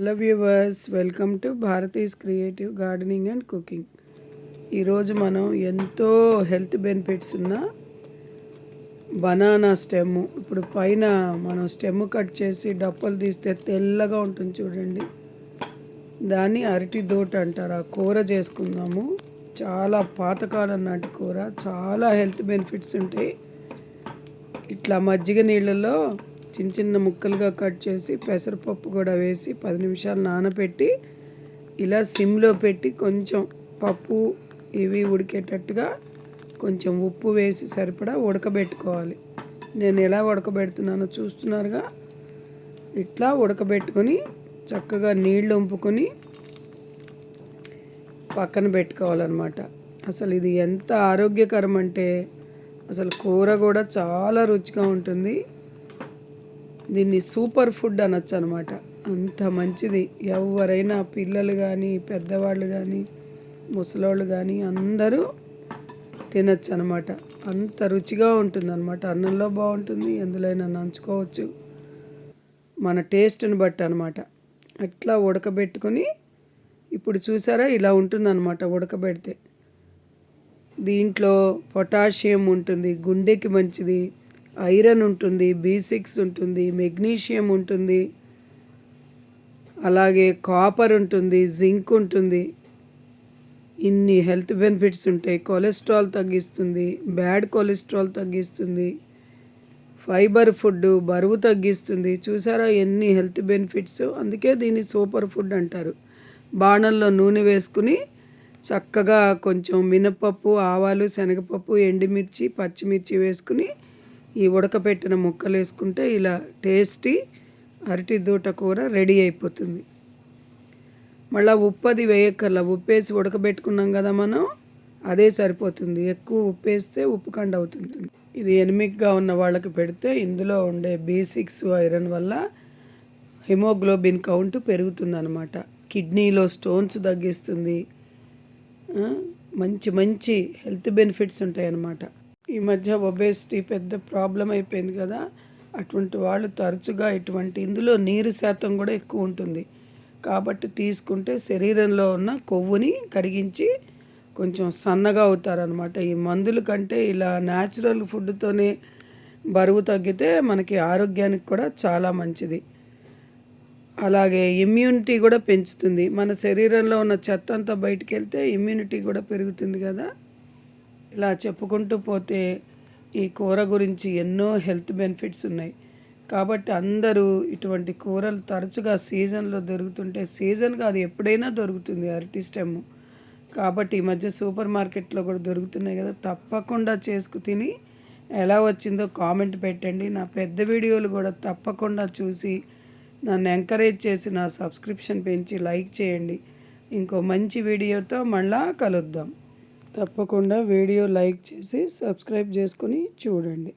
Hello viewers welcome to Bharati's creative gardening and cooking ఈరోజు మనం ఎంతో హెల్త్ బెనిఫిట్స్ ఉన్న బనానా స్టెమ్. ఇప్పుడు పైన మనం స్టెమ్ కట్ చేసి డప్పలు తీస్తే తెల్లగా ఉంటుంది చూడండి. దాన్ని అరటి దోట అంటారు. ఆ కూర చేసుకుందాము. చాలా పాతకాలం నాటి కూర. చాలా హెల్త్ బెనిఫిట్స్ ఉంటాయి. ఇట్లా మజ్జిగ నీళ్ళలో చిన్న చిన్న ముక్కలుగా కట్ చేసి పెసరపప్పు కూడా వేసి పది నిమిషాలు నానబెట్టి ఇలా సిమ్లో పెట్టి కొంచెం పప్పు ఇవి ఉడికేటట్టుగా కొంచెం ఉప్పు వేసి సరిపడా ఉడకబెట్టుకోవాలి. నేను ఎలా ఉడకబెడుతున్నానో చూస్తున్నారుగా? ఇట్లా ఉడకబెట్టుకొని చక్కగా నీళ్ళు ఉంపుకొని పక్కన పెట్టుకోవాలన్నమాట. అసలు ఇది ఎంత ఆరోగ్యకరం అంటే అసలు కూర కూడా చాలా రుచిగా ఉంటుంది. దీన్ని సూపర్ ఫుడ్ అనొచ్చు అనమాట అంత మంచిది. ఎవరైనా పిల్లలు కానీ పెద్దవాళ్ళు కానీ ముసలోళ్ళు కానీ అందరూ తినచ్చు అనమాట అంత రుచిగా ఉంటుంది అనమాట అన్నంలో బాగుంటుంది ఎందులోనైనా నంచుకోవచ్చు. మన టేస్ట్ని బట్టి అనమాట అట్లా ఉడకబెట్టుకొని ఇప్పుడు చూసారా ఇలా ఉంటుందన్నమాట ఉడకబెడితే. దీంట్లో పొటాషియం ఉంటుంది గుండెకి మంచిది. ఐరన్ ఉంటుంది బి సిక్స్ ఉంటుంది మెగ్నీషియం ఉంటుంది అలాగే కాపర్ ఉంటుంది జింక్ ఉంటుంది. ఇన్ని హెల్త్ బెనిఫిట్స్ ఉంటాయి. కొలెస్ట్రాల్ తగ్గిస్తుంది బ్యాడ్ కొలెస్ట్రాల్ తగ్గిస్తుంది ఫైబర్ ఫుడ్ బరువు తగ్గిస్తుంది. చూసారా ఎన్ని హెల్త్ బెనిఫిట్స్? అందుకే దీన్ని సూపర్ ఫుడ్ అంటారు. బాణల్లో నూనె వేసుకుని చక్కగా కొంచెం మినపప్పు ఆవాలు శనగపప్పు ఎండుమిర్చి పచ్చిమిర్చి వేసుకుని ఈ ఉడకపెట్టిన ముక్కలు వేసుకుంటే ఇలా టేస్టీ అరటి దూట కూర రెడీ అయిపోతుంది. మళ్ళీ ఉప్పు అది వేయక్కర్లా ఉప్పేసి ఉడకబెట్టుకున్నాం కదా మనం అదే సరిపోతుంది. ఎక్కువ ఉప్పు వేస్తే ఉప్పు కండ అవుతుంది. ఇది ఎనిమిక్గా ఉన్న వాళ్ళకి పెడితే ఇందులో ఉండే బీ సిక్స్ ఐరన్ వల్ల హిమోగ్లోబిన్ కౌంట్ పెరుగుతుంది అనమాట కిడ్నీలో స్టోన్స్ తగ్గిస్తుంది. మంచి మంచి హెల్త్ బెనిఫిట్స్ ఉంటాయి అన్నమాట ఈ మధ్య ఒబేసిటీ పెద్ద ప్రాబ్లం అయిపోయింది కదా. అటువంటి వాళ్ళు తరచుగా ఇటువంటి ఇందులో నీరు శాతం కూడా ఎక్కువ ఉంటుంది. కాబట్టి తీసుకుంటే శరీరంలో ఉన్న కొవ్వుని కరిగించి కొంచెం సన్నగా అవుతారనమాట ఈ మందుల కంటే ఇలా న్యాచురల్ ఫుడ్తోనే బరువు తగ్గితే మనకి ఆరోగ్యానికి కూడా చాలా మంచిది. అలాగే ఇమ్యూనిటీ కూడా పెంచుతుంది. మన శరీరంలో ఉన్న చెత్త అంతా బయటికి వెళ్తే ఇమ్యూనిటీ కూడా పెరుగుతుంది కదా. ఇలా చెప్పుకుంటూ పోతే ఈ కూర గురించి ఎన్నో హెల్త్ బెనిఫిట్స్ ఉన్నాయి. కాబట్టి అందరూ ఇటువంటి కూరలు తరచుగా సీజన్లో దొరుకుతుంటే సీజన్ కాదు ఎప్పుడైనా దొరుకుతుంది అరటి స్టెమ్. కాబట్టి ఈ మధ్య సూపర్ మార్కెట్లో కూడా దొరుకుతున్నాయి కదా తప్పకుండా చేసుకు తిని ఎలా వచ్చిందో కామెంట్ పెట్టండి. నా పెద్ద వీడియోలు కూడా తప్పకుండా చూసి నన్ను ఎంకరేజ్ చేసి నా సబ్స్క్రిప్షన్ పెంచి లైక్ చేయండి. ఇంకో మంచి వీడియోతో మళ్ళా కలుద్దాం. తప్పకుండా వీడియో లైక్ చేసి సబ్స్క్రైబ్ చేసుకొని చూడండి.